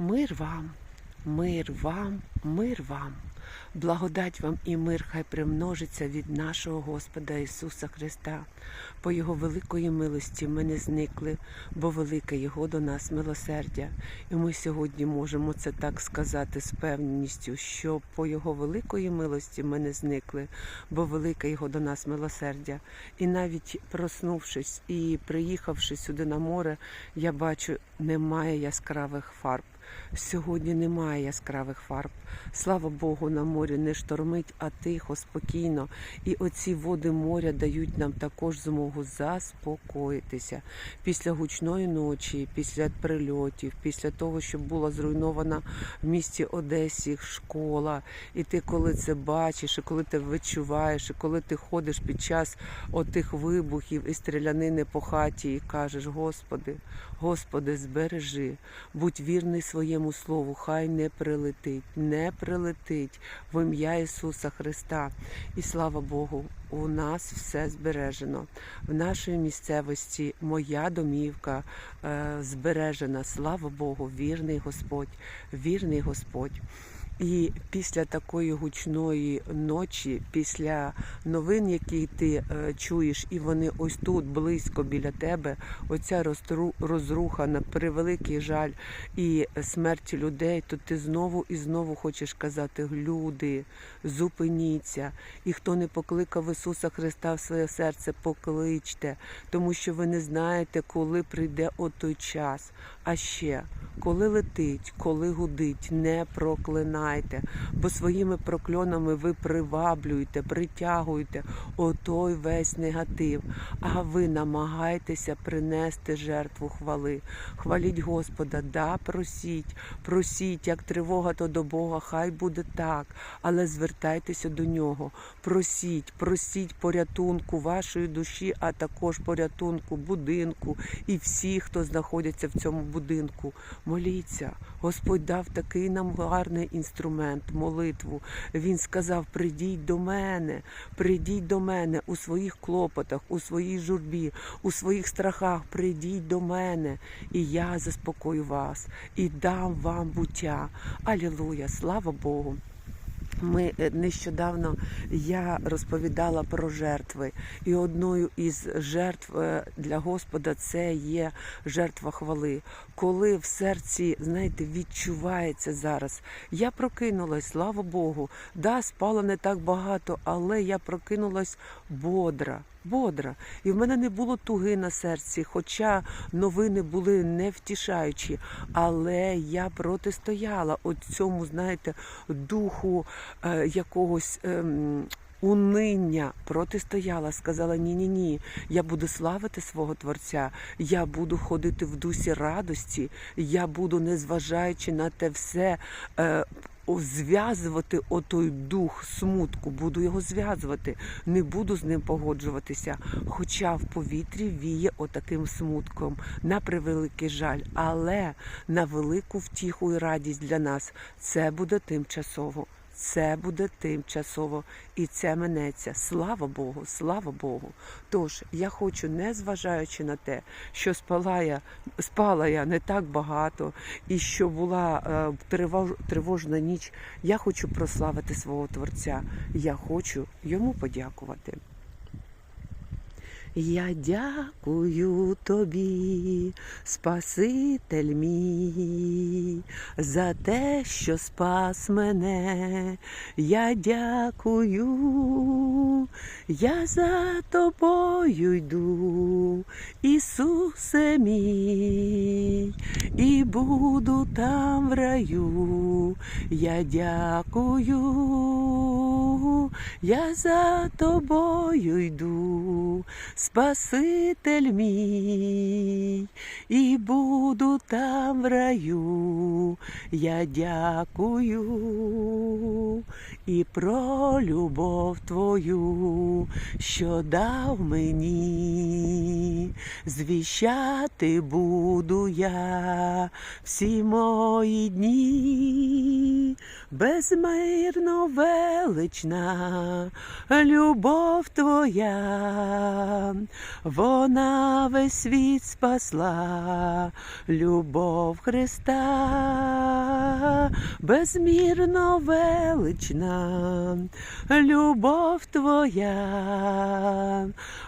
Мир вам, мир вам, мир вам. Благодать вам і мир хай примножиться від нашого Господа Ісуса Христа. По Його великої милості ми не зникли, бо велике Його до нас милосердя. І ми сьогодні можемо це так сказати з певністю, що по Його великої милості ми не зникли, бо велике Його до нас милосердя. І навіть проснувшись і приїхавши сюди на море, я бачу, немає яскравих фарб. Сьогодні немає яскравих фарб. Слава Богу, на морі не штормить, а тихо, спокійно. І оці води моря дають нам також змогу заспокоїтися після гучної ночі, після прильотів, після того, що була зруйнована в місті Одесі школа. І ти, коли це бачиш, і коли ти відчуваєш, і коли ти ходиш під час отих вибухів і стрілянини по хаті, і кажеш, Господи, Господи, збережи, будь вірний своєму слову, хай не прилетить, не прилетить в ім'я Ісуса Христа. І слава Богу, у нас все збережено. В нашій місцевості моя домівка е, збережена. Слава Богу, вірний Господь, вірний Господь. І після такої гучної ночі, після новин, які ти е, чуєш, і вони ось тут близько біля тебе, оця розруха на превеликий жаль і смерть людей, то ти знову і знову хочеш казати: люди, зупиніться. І хто не покликав Ісуса Христа в своє серце, покличте, тому що ви не знаєте, коли прийде от той час. А ще коли летить, коли гудить, не проклинайте, бо своїми прокльонами ви приваблюєте, притягуєте отой весь негатив. А ви намагайтеся принести жертву хвали. Хваліть Господа, да, просіть, просіть, як тривога, то до Бога, хай буде так, але звертайтеся до нього. Просіть, просіть порятунку вашої душі, а також порятунку будинку і всіх, хто знаходяться в цьому будинку. Моліться. Господь дав такий нам гарний інструмент, молитву. Він сказав: Придіть до мене, прийдіть до мене у своїх клопотах, у своїй журбі, у своїх страхах. Прийдіть до мене, і я заспокою вас, і дам вам буття. Алілуя, слава Богу. Ми е, нещодавно я розповідала про жертви, і одною із жертв е, для Господа це є жертва хвали. Коли в серці, знаєте, відчувається зараз. Я прокинулась, слава Богу. Да, спала не так багато, але я прокинулась бодра. Бодра, і в мене не було туги на серці, хоча новини були невтішаючі. Але я протистояла от цьому, знаєте, духу е, якогось. ем, Униння протистояла, сказала: ні, ні, я буду славити свого Творця, я буду ходити в дусі радості, я буду, незважаючи на те все, е, зв'язувати отой дух смутку, буду його зв'язувати, не буду з ним погоджуватися. Хоча в повітрі віє отаким смутком, на превеликий жаль, але на велику втіху і радість для нас. Це буде тимчасово. Це буде тимчасово і це минеться. Слава Богу, слава Богу. Тож я хочу, не зважаючи на те, що спала я, спала я не так багато, і що була е, тривож, тривожна ніч, я хочу прославити свого Творця. Я хочу йому подякувати. Я дякую тобі, Спаситель мій, за те, що спас мене. Я дякую, я за тобою йду, Ісусе мій, і буду там в раю. Я дякую, я за тобою йду. Спаситель мій, і буду там в раю. Я дякую і про любов твою, що дав мені, звіщати буду я всі мої дні, безмирно велична любов твоя, вона весь світ спасла, любов Христа, безмірно велична любов твоя,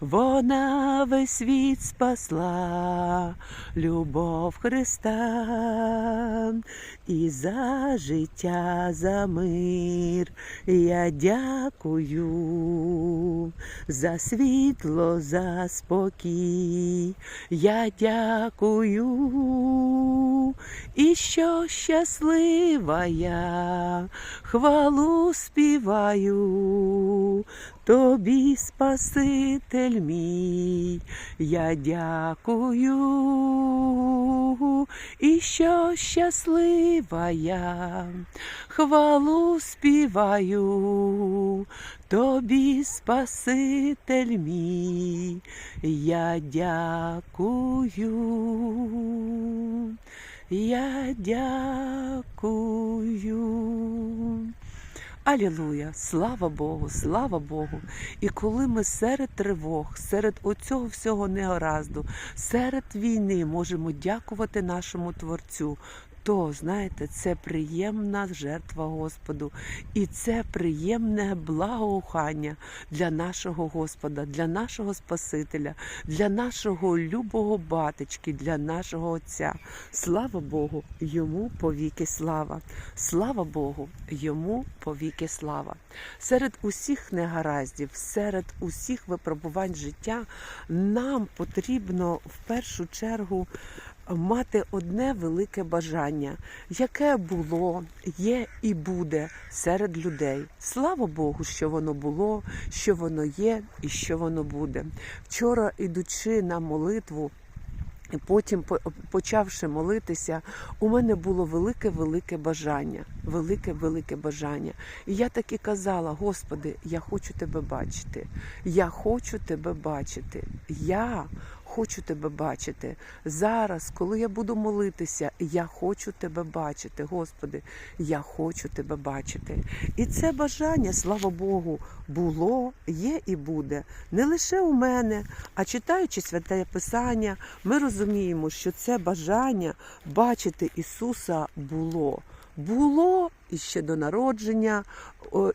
вона весь світ спасла, любов Христа, і за життя, за мир я дякую, за світло, за спокій, я дякую, і що щаслива я, хвалу співаю. Тобі, Спаситель мій, я дякую, і що щаслива я, хвалу співаю, тобі, Спаситель мій, я дякую, я дякую. Алілуя, слава Богу, слава Богу. І коли ми серед тривог, серед оцього всього негаразду, серед війни можемо дякувати нашому Творцю, то знаєте, це приємна жертва Господу, і це приємне благоухання для нашого Господа, для нашого Спасителя, для нашого любого батечки, для нашого Отця. Слава Богу, йому повіки слава. Слава Богу, йому повіки слава. Серед усіх негараздів, серед усіх випробувань життя нам потрібно в першу чергу мати одне велике бажання, яке було, є і буде серед людей. Слава Богу, що воно було, що воно є і що воно буде. Вчора, ідучи на молитву. І потім, почавши молитися, у мене було велике-велике бажання, велике-велике бажання. І я так і казала: Господи, я хочу тебе бачити. Я хочу тебе бачити. Я хочу тебе бачити. Зараз, коли я буду молитися, я хочу тебе бачити. Господи, я хочу тебе бачити. І це бажання, слава Богу, було, є і буде. Не лише у мене, а читаючи святе Писання, ми розуміємо, що це бажання бачити Ісуса було. Було і ще до народження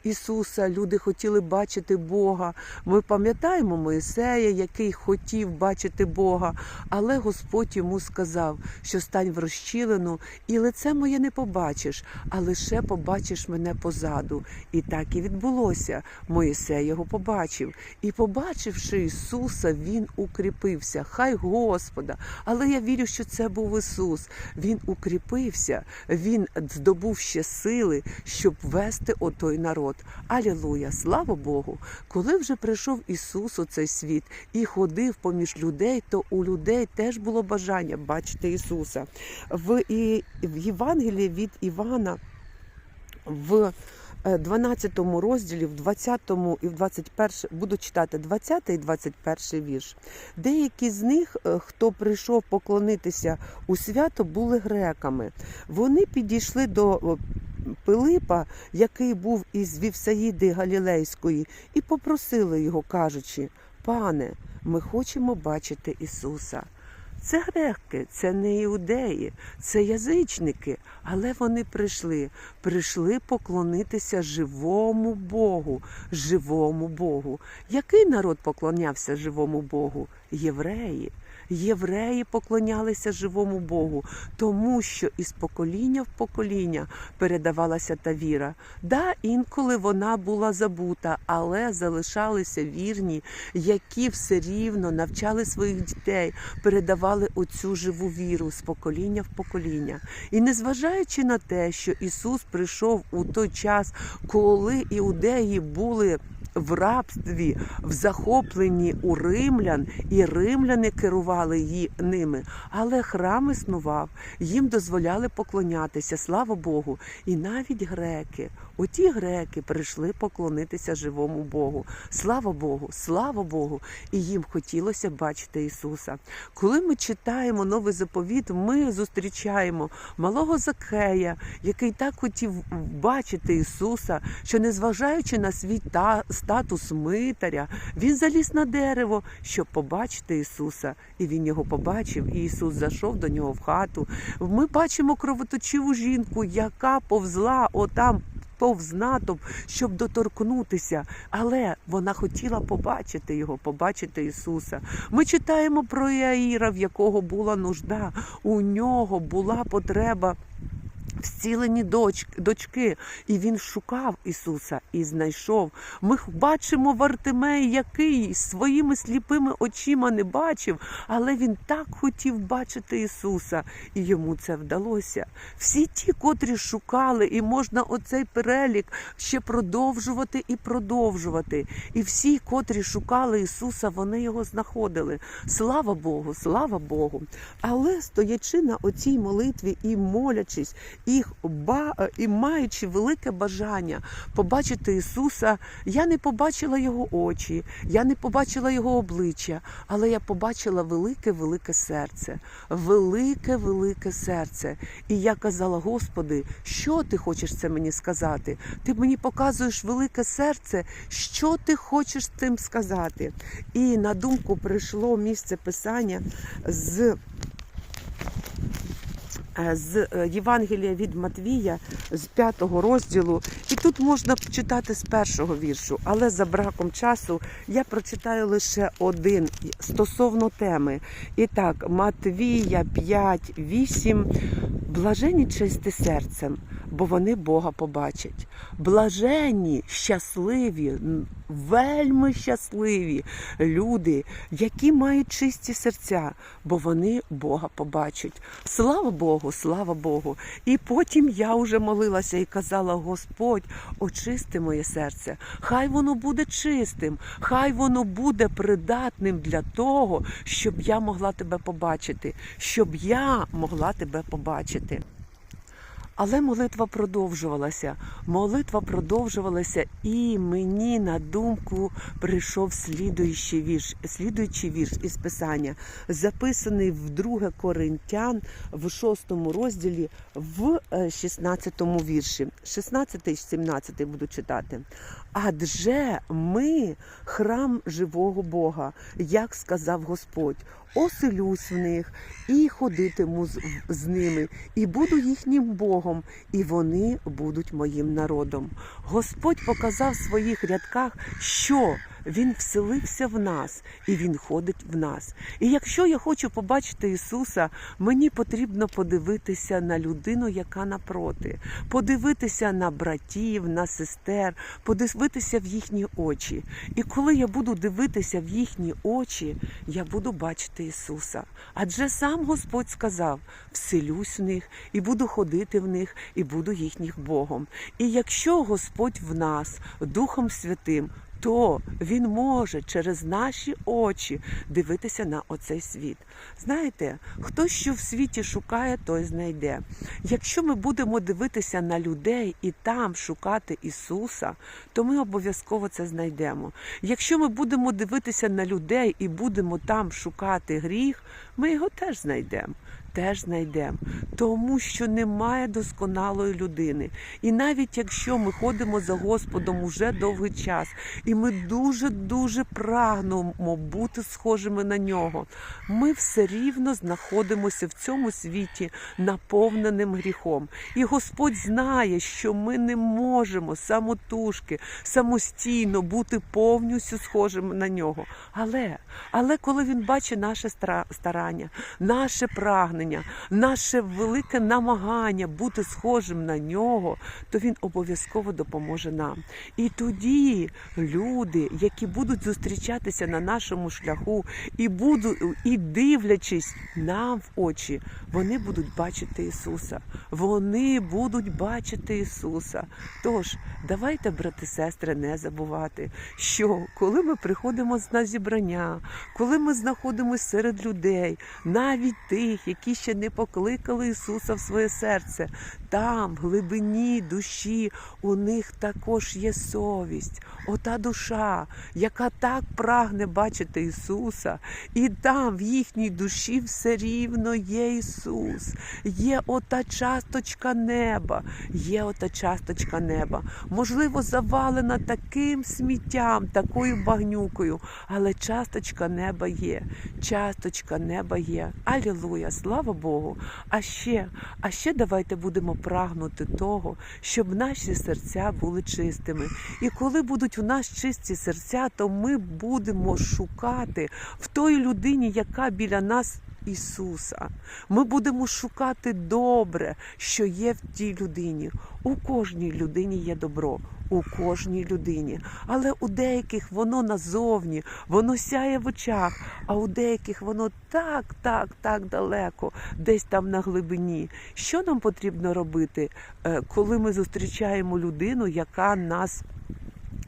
Ісуса люди хотіли бачити Бога. Ми пам'ятаємо Моїсея, який хотів бачити Бога, але Господь йому сказав, що стань в розчілену, і лице моє не побачиш, а лише побачиш мене позаду. І так і відбулося. Моїсей його побачив. І, побачивши Ісуса, він укріпився. Хай Господа. Але я вірю, що це був Ісус. Він укріпився, він здобув ще сили, щоб вести отой народ. Алілуя! Слава Богу! Коли вже прийшов Ісус у цей світ і ходив поміж людей, то у людей теж було бажання бачити Ісуса. В, і, в Євангелії від Івана в 12 розділі, в 20 і в 21 буду читати 20 і 21 вірш. Деякі з них, е, хто прийшов поклонитися у свято, були греками. Вони підійшли до Пилипа, який був із Вівсаїди Галілейської, і попросили його, кажучи: Пане, ми хочемо бачити Ісуса. Це греки, це не іудеї, це язичники, але вони прийшли, прийшли поклонитися живому Богу, живому Богу. Який народ поклонявся живому Богу? Євреї. Євреї поклонялися живому Богу, тому що із покоління в покоління передавалася та віра. Да, інколи вона була забута, але залишалися вірні, які все рівно навчали своїх дітей, передавали оцю живу віру з покоління в покоління. І незважаючи на те, що Ісус прийшов у той час, коли іудеї були в рабстві, в захопленні у римлян, і римляни керували її ними. Але храм існував, їм дозволяли поклонятися, слава Богу. І навіть греки, оті греки прийшли поклонитися живому Богу. Слава Богу, слава Богу! І їм хотілося бачити Ісуса. Коли ми читаємо новий заповіт, ми зустрічаємо малого Закея, який так хотів бачити Ісуса, що незважаючи на свій та статус митаря, він заліз на дерево, щоб побачити Ісуса. І він його побачив, і Ісус зайшов до нього в хату. Ми бачимо кровоточиву жінку, яка повзла отам. Повз натовп, щоб доторкнутися, але вона хотіла побачити його, побачити Ісуса. Ми читаємо про Яїра, в якого була нужда. У нього була потреба в зціленні доч, дочки, і він шукав Ісуса і знайшов. Ми бачимо Вартимей, який своїми сліпими очима не бачив, але він так хотів бачити Ісуса, і йому це вдалося. Всі ті, котрі шукали, і можна оцей перелік ще продовжувати і продовжувати. І всі, котрі шукали Ісуса, вони його знаходили. Слава Богу, слава Богу. Але стоячи на оцій молитві і молячись, і, ба, і маючи велике бажання побачити Ісуса, я не побачила його очі, я не побачила його обличчя, але я побачила велике, велике серце, велике, велике серце. І я казала, Господи, що ти хочеш це мені сказати? Ти мені показуєш велике серце, що ти хочеш цим сказати? І на думку прийшло місце писання з е, з е, Євангелія від Матвія з п'ятого розділу, і тут можна читати з першого віршу, але за браком часу я прочитаю лише один стосовно теми. І так, Матвія 5, 8. Блажені чисти серцем, бо вони Бога побачать. Блаженні, щасливі, вельми щасливі люди, які мають чисті серця, бо вони Бога побачать. Слава Богу, слава Богу. І потім я вже молилася і казала: Господь, очисти моє серце. Хай воно буде чистим, хай воно буде придатним для того, щоб я могла тебе побачити, щоб я могла тебе побачити. Але молитва продовжувалася. Молитва продовжувалася, і мені на думку прийшов слідуючий вірш, слідуючий вірш із писання, записаний в 2 Коринтян в 6 розділі в е, 16 вірші. 16 і 17 буду читати. Адже ми храм живого Бога, як сказав Господь, оселюсь в них і ходитиму з, ними, і буду їхнім Богом, і вони будуть моїм народом. Господь показав в своїх рядках, що він вселився в нас і Він ходить в нас. І якщо я хочу побачити Ісуса, мені потрібно подивитися на людину, яка напроти, подивитися на братів, на сестер, подивитися в їхні очі. І коли я буду дивитися в їхні очі, я буду бачити Ісуса. Адже сам Господь сказав: вселюсь в них і буду ходити в них, і буду їхніх Богом. І якщо Господь в нас Духом Святим, то він може через наші очі дивитися на оцей світ. Знаєте, хто що в світі шукає, той знайде. Якщо ми будемо дивитися на людей і там шукати Ісуса, то ми обов'язково це знайдемо. Якщо ми будемо дивитися на людей і будемо там шукати гріх, ми його теж знайдемо. Теж знайдемо, тому що немає досконалої людини. І навіть якщо ми ходимо за Господом уже довгий час, і ми дуже дуже прагнемо бути схожими на нього, ми все рівно знаходимося в цьому світі наповненим гріхом. І Господь знає, що ми не можемо самотужки, самостійно бути повністю схожими на нього. Але, але коли він бачить наше старання, наше прагнення, прагнення, наше велике намагання бути схожим на нього, то він обов'язково допоможе нам. І тоді люди, які будуть зустрічатися на нашому шляху, і будуть і дивлячись нам в очі, вони будуть бачити Ісуса. Вони будуть бачити Ісуса. Тож давайте, брати, сестри, не забувати, що коли ми приходимо на зібрання, коли ми знаходимося серед людей, навіть тих, які ще не покликали Ісуса в своє серце, там, в глибині душі, у них також є совість, ота душа, яка так прагне бачити Ісуса, і там в їхній душі все рівно є Ісус, є ота часточка неба, є ота часточка неба, можливо, завалена таким сміттям, такою багнюкою, але часточка неба є, часточка неба є. Алілуя, слава Богу. А ще, а ще давайте будемо прагнути того, щоб наші серця були чистими. І коли будуть у нас чисті серця, то ми будемо шукати в той людині, яка біля нас. Ісуса, ми будемо шукати добре, що є в тій людині. У кожній людині є добро, у кожній людині. Але у деяких воно назовні, воно сяє в очах, а у деяких воно так, так, так далеко, десь там на глибині. Що нам потрібно робити, е, коли ми зустрічаємо людину, яка нас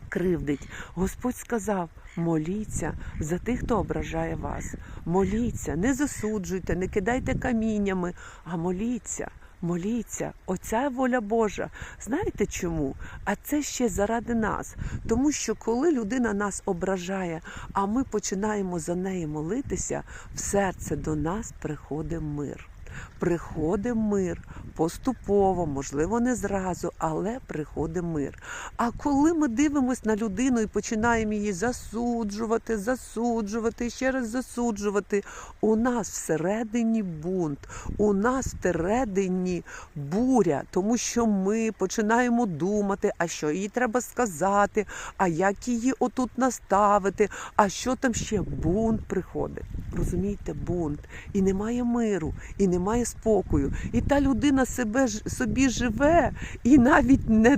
кривдить? Господь сказав. Моліться за тих, хто ображає вас. Моліться, не засуджуйте, не кидайте каміннями, а моліться. Моліться, оця воля Божа. Знаєте чому? А це ще заради нас. Тому що коли людина нас ображає, а ми починаємо за неї молитися, в серце до нас приходить мир. Приходить мир поступово, можливо, не зразу, але приходить мир. А коли ми дивимося на людину і починаємо її засуджувати, засуджувати, ще раз засуджувати, у нас всередині бунт, у нас всередині буря, тому що ми починаємо думати, а що їй треба сказати, а як її отут наставити, а що там ще бунт приходить. Розумієте, бунт. І немає миру, і немає спокою. І та людина себе собі живе, і навіть не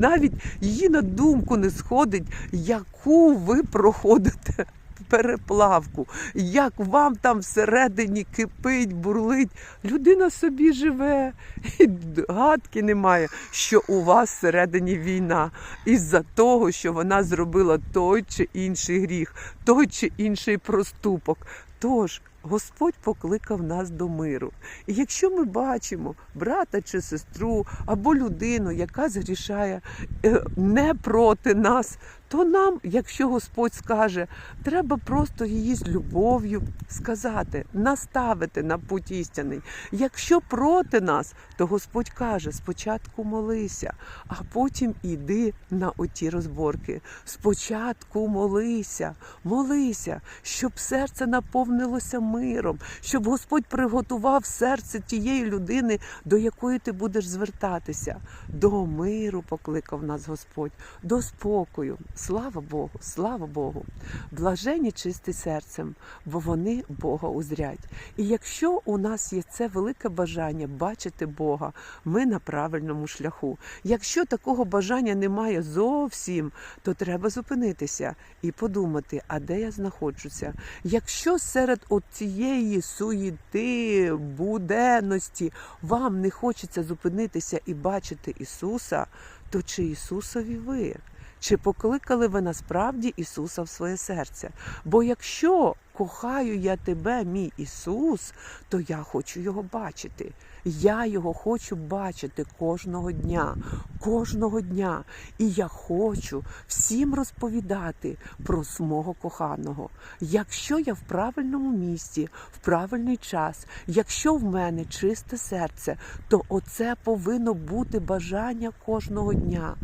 навіть її на думку не сходить, яку ви проходите. Переплавку, як вам там всередині кипить, бурлить, людина собі живе, і гадки немає, що у вас всередині війна, із-за того, що вона зробила той чи інший гріх, той чи інший проступок. Тож Господь покликав нас до миру. І якщо ми бачимо брата чи сестру або людину, яка згрішає е, не проти нас, то нам, якщо Господь скаже, треба просто її з любов'ю сказати, наставити на путь істинний. Якщо проти нас, то Господь каже: спочатку молися, а потім іди на оті розборки. Спочатку молися, молися, щоб серце наповнилося миром, щоб Господь приготував серце тієї людини, до якої ти будеш звертатися. До миру покликав нас Господь, до спокою. Слава Богу, слава Богу. Блажені чисті серцем, бо вони Бога узрять. І якщо у нас є це велике бажання бачити Бога, ми на правильному шляху. Якщо такого бажання немає зовсім, то треба зупинитися і подумати, а де я знаходжуся. Якщо серед цієї суєти, буденності вам не хочеться зупинитися і бачити Ісуса, то чи Ісусові ви? Чи покликали ви насправді Ісуса в своє серце? Бо якщо кохаю я тебе, мій Ісус, то я хочу його бачити. Я його хочу бачити кожного дня, кожного дня. І я хочу всім розповідати про мого коханого. Якщо я в правильному місці, в правильний час, якщо в мене чисте серце, то оце повинно бути бажання кожного дня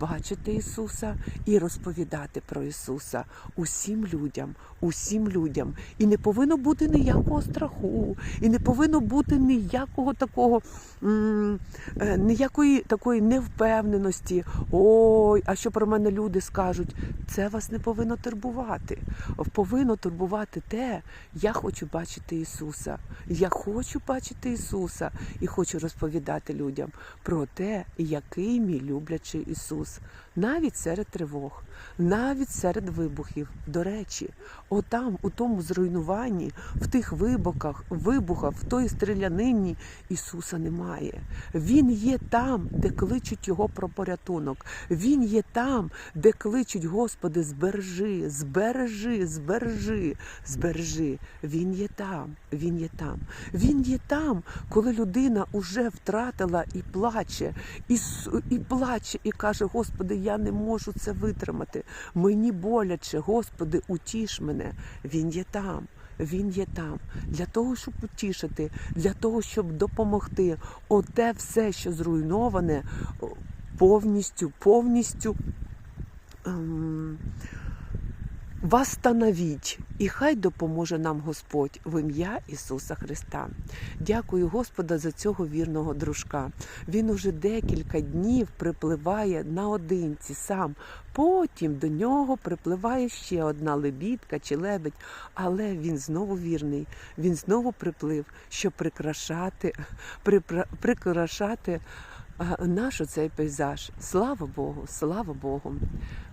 бачити Ісуса і розповідати про Ісуса усім людям, усім людям. І не повинно бути ніякого страху, і не повинно бути ніякого такого такого е, ніякої такої невпевненості. Ой, а що про мене люди скажуть? Це вас не повинно турбувати. Повинно турбувати те, я хочу бачити Ісуса. Я хочу бачити Ісуса і хочу розповідати людям про те, який мій люблячий Ісус. Навіть серед тривог, навіть серед вибухів. До речі, отам, у тому зруйнуванні, в тих вибухах, вибухах, в той стрілянині Ісуса немає. Він є там, де кличуть Його про порятунок. Він є там, де кличуть, Господи, збережи, збережи, збережи, збережи. Він є там, він є там. Він є там, коли людина уже втратила і плаче, і, і плаче, і каже: Господи, я не можу це витримати. Мені боляче, Господи, утіш мене. Він є там. Він є там для того, щоб утішити, для того, щоб допомогти. Оте все, що зруйноване, повністю, повністю ем, Восстановіть, і хай допоможе нам Господь в ім'я Ісуса Христа. Дякую Господа за цього вірного дружка. Він уже декілька днів припливає наодинці сам. Потім до нього припливає ще одна лебідка чи лебедь, але він знову вірний. Він знову приплив, щоб прикрашати, припра- прикрашати наш оцей пейзаж. Слава Богу, слава Богу.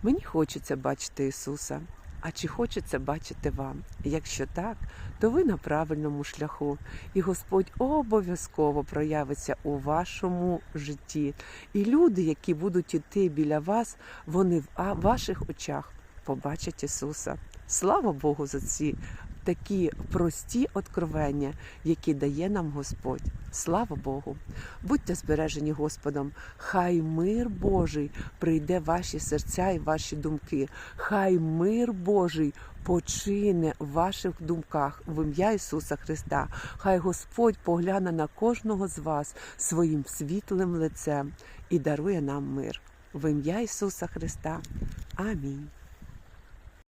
Мені хочеться бачити Ісуса. А чи хочеться бачити вам? Якщо так, то ви на правильному шляху, і Господь обов'язково проявиться у вашому житті. І люди, які будуть іти біля вас, вони в ваших очах побачать Ісуса. Слава Богу за ці такі прості откровення, які дає нам Господь. Слава Богу! Будьте збережені Господом. Хай мир Божий прийде в ваші серця і ваші думки. Хай мир Божий почине в ваших думках в ім'я Ісуса Христа. Хай Господь погляне на кожного з вас своїм світлим лицем і дарує нам мир. В ім'я Ісуса Христа. Амінь.